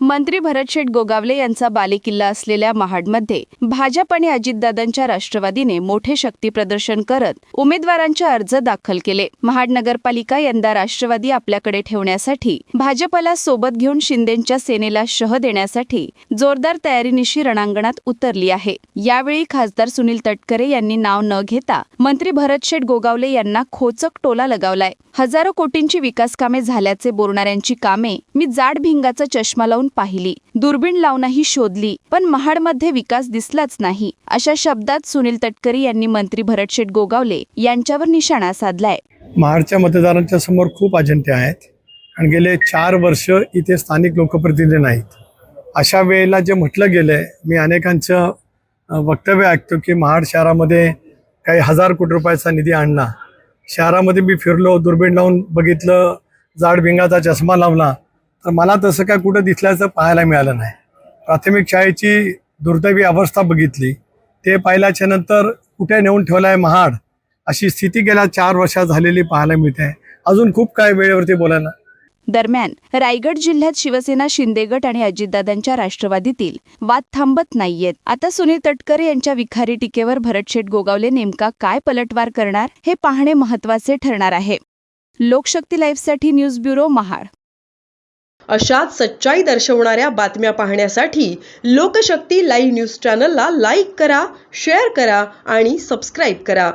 मंत्री भरतशेठ गोगावले यांचा बालेकिल्ला असलेल्या महाडमध्ये भाजप आणि अजितदादांच्या राष्ट्रवादीने मोठे शक्ती प्रदर्शन करत उमेदवारांचे अर्ज दाखल केले. महाड नगरपालिका यंदा राष्ट्रवादी आपल्याकडे ठेवण्यासाठी भाजपला सोबत घेऊन शिंदेंच्या सेनेला शह देण्यासाठी जोरदार तयारीनिशी रणांगणात उतरली आहे. यावेळी खासदार सुनील तटकरे यांनी नाव न घेता मंत्री भरतशेठ गोगावले यांना खोचक टोला लगावलाय. हजारो कोटींची विकास कामे झाल्याचे बोलणाऱ्यांची कामे मी जाड भिंगाचा चष्मा लावून पाहिली. दुर्बीण लावूनही शोधली पण महाडमध्ये विकास दिसलाच नाही अशा शब्दात सुनील तटकरी यांनी मंत्री भरतशेठ गोगावले यांच्यावर निशाणा साधलाय. महाडच्या मतदारांच्या समोर खूप अजंते आहेत आणि गेले चार वर्ष इथे स्थानिक लोकप्रतिनिधी नाहीत. अशा वेळेला जे म्हटलं गेलं आहे मी अनेकांचं वक्तव्य ऐकतो की महाड शहरामध्ये काही हजार कोटी रुपयाचा निधी आणला. शहरामध्ये मी फिरलो दुर्बीण लावून बघितलं जाड भिंगाचा चष्मा लावला तर मला तसं काय कुठं दिसल्याचं पाहायला मिळालं नाही. प्राथमिक शाळेची दुर्दैवी अवस्था बघितली. ते पाहिल्याच्या नंतर कुठे नेऊन ठेवलं आहे महाड? अशी स्थिती गेल्या चार वर्षात झालेली पाहायला मिळते. अजून खूप काय वेळेवरती बोलायला दरम्यान रायगड जिल्ह्यात शिवसेना शिंदेगट आणि अजितदादांच्या राष्ट्रवादीतील वाद थांबत नाहीयेत. आता सुनील तटकरे यांच्या विखारी टीकेवर भरतशेठ गोगावले नेमका काय पलटवार करणार हे पाहणे महत्त्वाचे ठरणार आहे. लोकशक्ती लाईव्हसाठी न्यूज ब्युरो महाड. अशाच सच्चाई दर्शवणाऱ्या बातम्या पाहण्यासाठी लोकशक्ती लाईव्ह न्यूज चॅनलला लाईक करा शेअर करा आणि सबस्क्राईब करा.